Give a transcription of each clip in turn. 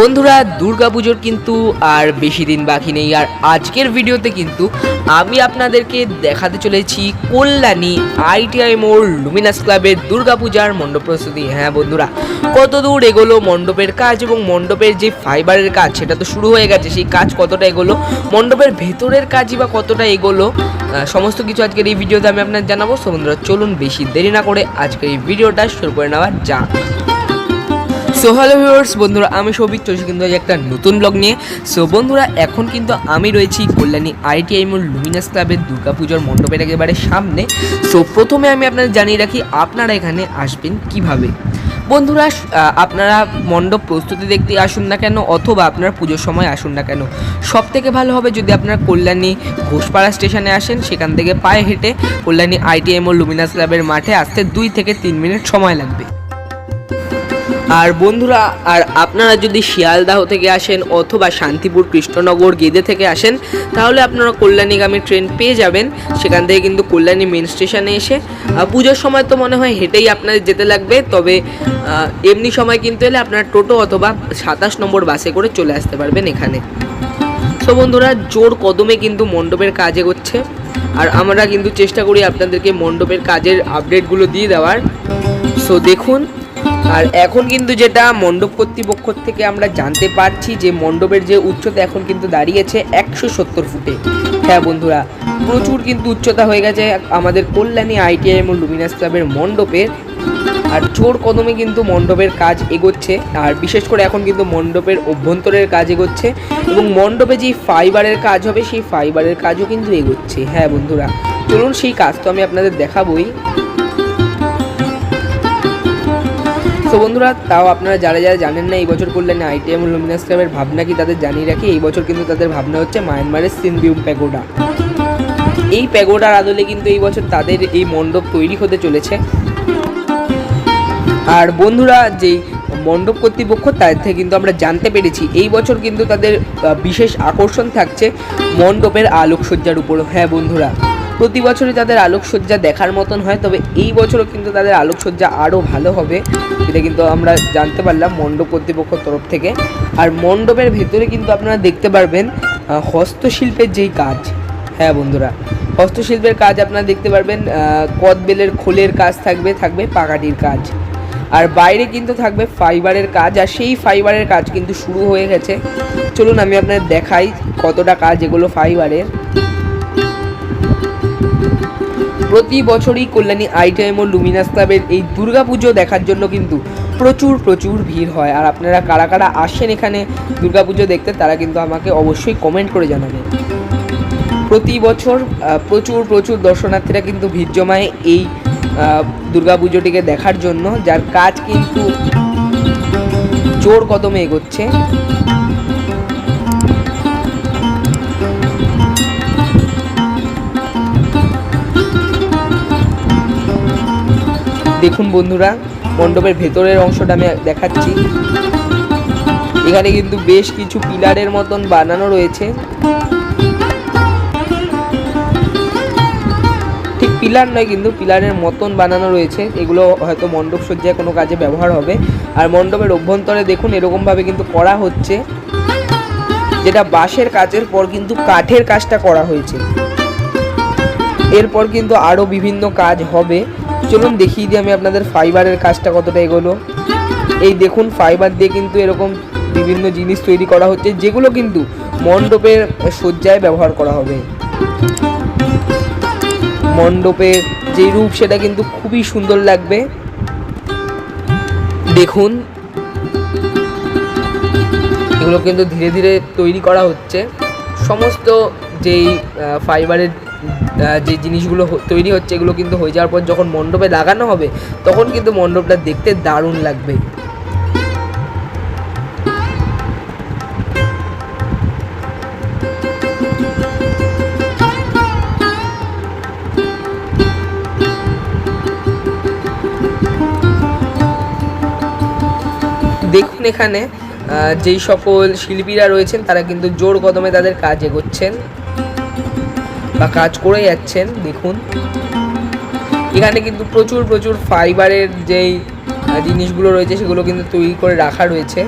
বন্ধুরা, দুর্গাপুজোর কিন্তু আর বেশি দিন বাকি নেই। আর আজকের ভিডিওতে কিন্তু আমি আপনাদেরকে দেখাতে চলেছি কল্যাণী আইটিআই মোড় লুমিনাস ক্লাবের দুর্গাপূজার মণ্ডপ প্রস্তুতি। হ্যাঁ বন্ধুরা, কত দূর এগোলো মণ্ডপের কাজ এবং মণ্ডপের যে ফাইবারের কাজ, সেটা তো শুরু হয়ে গেছে। সেই কাজ কতটা এগোলো, মণ্ডপের ভেতরের কাজই বা কতটা এগোলো সমস্ত কিছু আজকের এই ভিডিওতে আমি আপনার জানাব। সো বন্ধুরা, চলুন বেশি দেরি না করে আজকের এই ভিডিওটা শুরু করে নেওয়া যাক। সো হ্যালো ভিউয়ার্স বন্ধুরা, আমি সৌভিক। চলছি কিন্তু একটা নতুন ব্লগ নিয়ে। সো বন্ধুরা, এখন কিন্তু আমি রয়েছি কল্যাণী আইটিআই মোল লুমিনাস ক্লাবের দুর্গাপুজোর মণ্ডপের একেবারে সামনে। সো প্রথমে আমি আপনাদের জানিয়ে রাখি, আপনারা এখানে আসবেন কীভাবে? বন্ধুরা আপনারা মণ্ডপ প্রস্তুতি দেখতে আসুন না কেন, অথবা আপনারা পুজোর সময় আসুন না কেন? সব থেকে ভালো হবে যদি আপনারা কল্যাণী ঘোষপাড়া স্টেশনে আসেন, সেখান থেকে পায়ে হেঁটে কল্যাণী আইটিএম ও লুমিনাস ক্লাবের মাঠে আসতে দুই থেকে তিন মিনিট সময় লাগবে। আর বন্ধুরা, আর আপনারা যদি শিয়ালদাহ থেকে আসেন অথবা শান্তিপুর কৃষ্ণনগর গেদে থেকে আসেন, তাহলে আপনারা কল্যাণীগামী ট্রেন পেয়ে যাবেন। সেখান থেকে কিন্তু কল্যাণী মেন স্টেশনে এসে পুজোর সময় তো মনে হয় হেঁটেই আপনাদের যেতে লাগবে, তবে এমনি সময় কিন্তু এলে আপনারা টোটো অথবা সাতাশ নম্বর বাসে করে চলে আসতে পারবেন এখানে। তো বন্ধুরা, জোর কদমে কিন্তু মণ্ডপের কাজ এগোচ্ছে, আর আমরা কিন্তু চেষ্টা করি আপনাদেরকে মণ্ডপের কাজের আপডেটগুলো দিয়ে দেওয়ার। সো দেখুন আর এখন কিন্তু যেটা মণ্ডপ কর্তৃপক্ষ থেকে আমরা জানতে পারছি যে মণ্ডপের যে উচ্চতা এখন কিন্তু দাঁড়িয়েছে একশো সত্তর ফুটে। হ্যাঁ বন্ধুরা, প্রচুর কিন্তু উচ্চতা হয়ে গেছে আমাদের কল্যাণী আইটিআই এবং লুমিনাস ক্লাবের মণ্ডপের। আর জোর কদমে কিন্তু মণ্ডপের কাজ এগোচ্ছে, আর বিশেষ করে এখন কিন্তু মণ্ডপের অভ্যন্তরের কাজ এগোচ্ছে এবং মণ্ডপে যেই ফাইবারের কাজ হবে, সেই ফাইবারের কাজও কিন্তু এগোচ্ছে। হ্যাঁ বন্ধুরা, চলুন সেই কাজ তো আমি আপনাদের দেখাবই। তো বন্ধুরা, তাও আপনারা যারা যারা জানেন না, এই বছর করলেন আইটিএম লুমিনাস ক্লাবের ভাবনা কি তাদের জানিয়ে রাখি? এই বছর কিন্তু তাদের ভাবনা হচ্ছে মায়ানমারের সিনবিউম প্যাগোডা এই প্যাগোডার আদলে কিন্তু এই বছর তাদের এই মণ্ডপ তৈরি হতে চলেছে। আর বন্ধুরা, যেই মণ্ডপ কর্তৃপক্ষ, তার থেকে কিন্তু আমরা জানতে পেরেছি, এই বছর কিন্তু তাদের বিশেষ আকর্ষণ থাকছে মণ্ডপের আলোকসজ্জার উপর। হ্যাঁ বন্ধুরা। প্রতি বছরই তাদের আলোকসজ্জা দেখার মতন হয়, তবে এই বছরও কিন্তু তাদের আলোকসজ্জা আরও ভালো হবে। এটা কিন্তু আমরা জানতে পারলাম মণ্ডপ কর্তৃপক্ষের তরফ থেকে। আর মণ্ডপের ভেতরে কিন্তু আপনারা দেখতে পারবেন হস্তশিল্পের যেই কাজ। হ্যাঁ বন্ধুরা, হস্তশিল্পের কাজ আপনারা দেখতে পারবেন কদবেলের খোলের কাজ থাকবে থাকবে পাকাটির কাজ। আর বাইরে কিন্তু থাকবে ফাইবারের কাজ, আর সেই ফাইবারের কাজ কিন্তু শুরু হয়ে গেছে। চলুন আমি আপনাদের দেখাই কতটা কাজ এগুলো ফাইবারের। প্রতি বছরই কল্যাণী আইটিএম ও লুমিনাস ক্লাবের এই দুর্গাপুজো দেখার জন্য কিন্তু প্রচুর প্রচুর ভিড় হয়। আর আপনারা কারা কারা আসেন এখানে দুর্গাপুজো দেখতে, তারা কিন্তু আমাকে অবশ্যই কমেন্ট করে জানাবেন। প্রতি বছর প্রচুর প্রচুর দর্শনার্থীরা কিন্তু ভিড় জমায় এই দুর্গাপুজোটিকে দেখার জন্য, যার কাজ কিন্তু জোর কদমে এগোচ্ছে। দেখুন বন্ধুরা, মণ্ডপের ভেতরের অংশটা আমি দেখাচ্ছি। এখানে কিন্তু বেশ কিছু পিলারের মতন বানানো রয়েছে। ঠিক পিলার নয় কিন্তু পিলারের মতন বানানো রয়েছে। এগুলো হয়তো মণ্ডপ সজ্জায় কোনো কাজে ব্যবহার হবে। আর মণ্ডপের অভ্যন্তরে দেখুন এরকমভাবে কিন্তু করা হচ্ছে। যেটা বাঁশের কাজের পর কিন্তু কাঠের কাজটা করা হয়েছে। এরপর কিন্তু আরও বিভিন্ন কাজ হবে। চলুন দেখিয়ে দিই আমি আপনাদের ফাইবারের কাজটা কতটা এগোলো। এই দেখুন, ফাইবার দিয়ে কিন্তু এরকম বিভিন্ন জিনিস তৈরি করা হচ্ছে, যেগুলো কিন্তু মণ্ডপের সজ্জায় ব্যবহার করা হবে। মণ্ডপের যে রূপ, সেটা কিন্তু খুবই সুন্দর লাগবে। দেখুন, এগুলো কিন্তু ধীরে ধীরে তৈরি করা হচ্ছে। সমস্ত যেই ফাইবারের যে জিনিসগুলো তৈরি হচ্ছে, এগুলো কিন্তু হয়ে যাওয়ার পর যখন মণ্ডপে লাগানো হবে, তখন কিন্তু মণ্ডপটা দেখতে দারুণ লাগবে। দেখুন এখানে যেই সকল শিল্পীরা রয়েছেন, তারা কিন্তু জোর কদমে তাদের কাজ এগোচ্ছেন। বা কাজ করে যাচ্ছেন, দেখুন। এখানে কিন্তু প্রচুর প্রচুর ফাইবারের যেই জিনিসগুলো রয়েছে, সেগুলো কিন্তু তৈরি করে রাখা রয়েছে।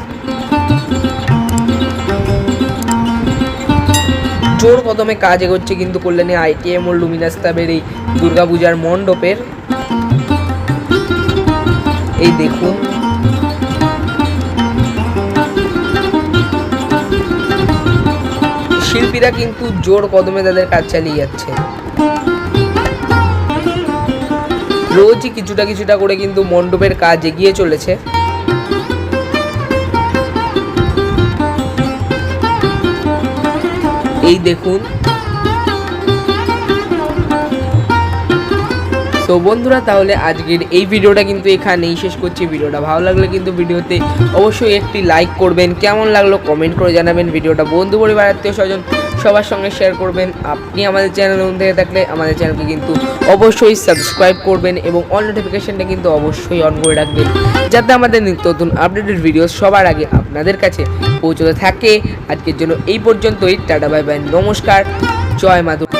জোর কদমে কাজ এগোচ্ছে কিন্তু কল্যাণী আইটিএম ও লুমিনাস্তাবের এই দুর্গাপূজার মণ্ডপের। এই দেখুন। শিল্পীরা কিন্তু জোর কদমে তাদের কাজ চালিয়ে যাচ্ছে। রোজই কিছুটা কিছুটা করে কিন্তু মণ্ডপের কাজ এগিয়ে চলেছে। এই দেখুন তো বন্ধুরা, তাহলে আজকের এই ভিডিওটা কিন্তু এখানেই শেষ করছি। ভিডিওটা ভালো লাগলে কিন্তু ভিডিওতে অবশ্যই একটি লাইক করবেন। কেমন লাগল কমেন্ট করে জানাবেন। ভিডিওটা বন্ধু পরিবার, আত্মীয় স্বজন সবার সঙ্গে শেয়ার করবেন। আপনি আমাদের চ্যানেল থেকে থাকলে আমাদের চ্যানেলকে কিন্তু অবশ্যই সাবস্ক্রাইব করবেন এবং অল নোটিফিকেশনটা কিন্তু অবশ্যই অন করে রাখবেন। যাতে আমাদের নিত্য নতুন আপডেটেড ভিডিও সবার আগে আপনাদের কাছে পৌঁছতে থাকে। আজকের জন্য এই পর্যন্তই। টাটা বাই বাই নমস্কার। জয় মাধব